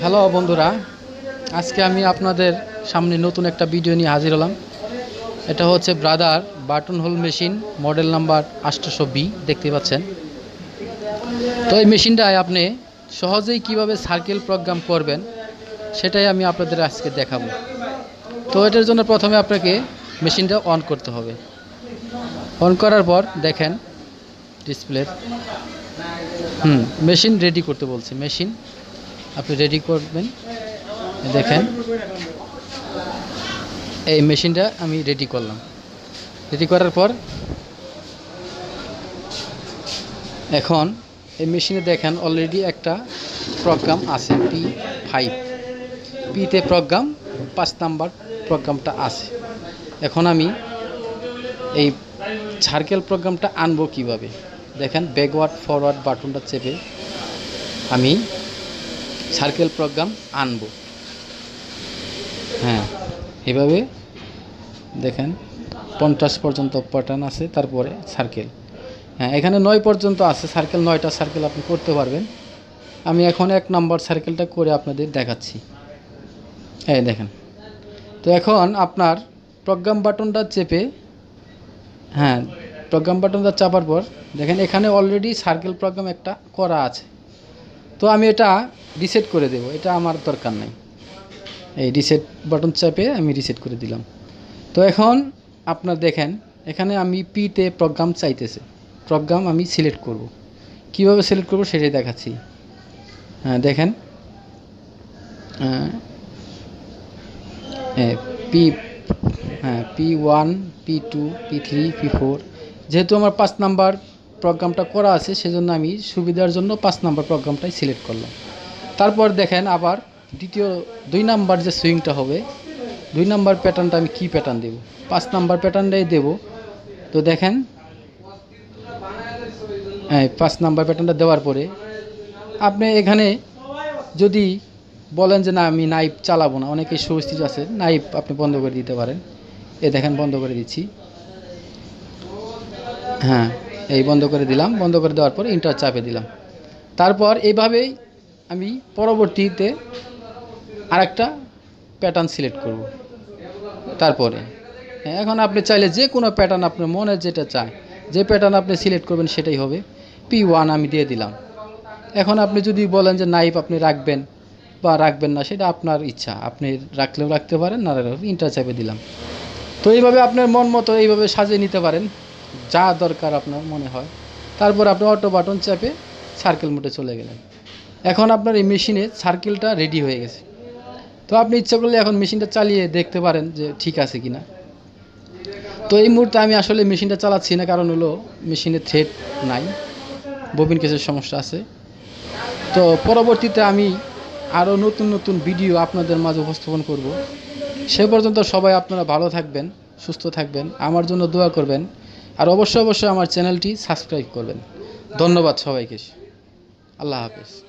Hello বন্ধুরা। আজকে আমি আপনাদের সামনে নতুন একটা ভিডিও নিয়ে হাজির হলাম। এটা হচ্ছে brother button hole machine model number আটশোশো বি, দেখতে পাচ্ছেন। তো এই মেশিনটায় আপনি সহজেই কীভাবে সার্কেল প্রোগ্রাম করবেন, সেটাই আমি আপনাদের আজকে দেখাবো। তো এটার জন্য প্রথমে আপনাকে মেশিনটা অন করতে হবে। অন করার পর দেখেন ডিসপ্লে হুম মেশিন রেডি করতে বলছে মেশিন আপনি রেডি করবেন? দেখেন। এই মেশিনটা আমি রেডি করলাম। রেডি করার পর এখন এই মেশিনে দেখেন অলরেডি একটা প্রোগ্রাম আছে পি ফাইভ পিতে প্রোগ্রাম পাঁচ নাম্বার প্রোগ্রামটা আছে। এখন আমি এই সার্কেল প্রোগ্রামটা আনব কীভাবে? দেখেন ব্যাকওয়ার্ড ফরওয়ার্ড বাটনটা চেপে আমি সার্কেল প্রোগ্রাম আনব। হ্যাঁ এভাবে দেখেন, পঞ্চাশ পর্যন্ত প্যাটার্ন আছে, তারপরে সার্কেল হ্যাঁ এখানে নয় পর্যন্ত আছে সার্কেল নয়টা সার্কেল আপনি করতে পারবেন। আমি এখন এক নম্বর সার্কেলটা করে আপনাদের দেখাচ্ছি। এই দেখেন, তো এখন আপনার প্রোগ্রাম বাটনটা চেপে হ্যাঁ প্রোগ্রাম বাটনটা চাপার পর, দেখেন এখানে অলরেডি সার্কেল প্রোগ্রাম একটা করা আছে। তো আমি এটা রিসেট করে দেব, এটা আমার দরকার নাই। এই রিসেট বাটন চাপে আমি রিসেট করে দিলাম। তো এখন আপনার দেখেন, এখানে আমি পিতে প্রোগ্রাম চাইতেছে। প্রোগ্রাম আমি সিলেক্ট করব। কীভাবে সিলেক্ট করব সেটাই দেখাচ্ছি। হ্যাঁ দেখেন। হ্যাঁ পি হ্যাঁ P one P two P three P four যেহেতু আমার পাঁচ নাম্বার প্রোগ্রামটা করা আছে, সেজন্য আমি সুবিধার জন্য পাঁচ নাম্বার প্রোগ্রামটাই সিলেক্ট করলাম। তারপর দেখেন আবার দ্বিতীয় দুই নাম্বার যে সুইংটা হবে, দুই নাম্বার প্যাটার্নটা আমি কী প্যাটার্ন দেব? পাঁচ নাম্বার প্যাটার্নটাই দেব। তো দেখেন হ্যাঁ পাঁচ নাম্বার প্যাটার্নটা দেওয়ার পরে আপনি এখানে যদি বলেন যে না, আমি নাইফ চালাবো না অনেকেই সুস্থিত আছে নাইফ আপনি বন্ধ করে দিতে পারেন। এ দেখেন, বন্ধ করে দিচ্ছি। হ্যাঁ এই বন্ধ করে দিলাম। বন্ধ করে দেওয়ার পর ইন্টার চাপে দিলাম। তারপর এইভাবেই আমি পরবর্তীতে আরেকটা প্যাটার্ন সিলেক্ট করব। তারপরে, এখন আপনি চাইলে যে কোনো প্যাটার্ন আপনার মনে যেটা চায়, যে প্যাটার্ন আপনি সিলেক্ট করবেন সেটাই হবে। পি ওয়ান আমি দিয়ে দিলাম। এখন আপনি যদি বলেন যে নাইফ আপনি রাখবেন বা রাখবেন না, সেটা আপনার ইচ্ছা। আপনি রাখলেও রাখতে পারেন, না রাখলেও ইন্টার চাপে দিলাম। তো এইভাবে আপনার মন মতো এইভাবে সাজিয়ে নিতে পারেন। যা দরকার আপনার মনে হয়। তারপর আপনি অটো বাটন চাপে সার্কেল মোটে চলে গেলেন। এখন আপনার এই মেশিনে সার্কেলটা রেডি হয়ে গেছে। তো আপনি ইচ্ছা করলে এখন মেশিনটা চালিয়ে দেখতে পারেন যে ঠিক আছে কি না তো এই মুহূর্তে আমি আসলে মেশিনটা চালাচ্ছি না, কারণ হলো মেশিনে থ্রেড নাই। ববিন কেসের সমস্যা আছে। তো পরবর্তীতে আমি আরও নতুন নতুন ভিডিও আপনাদের মাঝে উপস্থাপন করব। সে পর্যন্ত সবাই আপনারা ভালো থাকবেন, সুস্থ থাকবেন। আমার জন্য দোয়া করবেন। আর অবশ্যই অবশ্যই আমার চ্যানেলটি সাবস্ক্রাইব করবেন। ধন্যবাদ সবাইকে। আল্লাহ হাফেজ।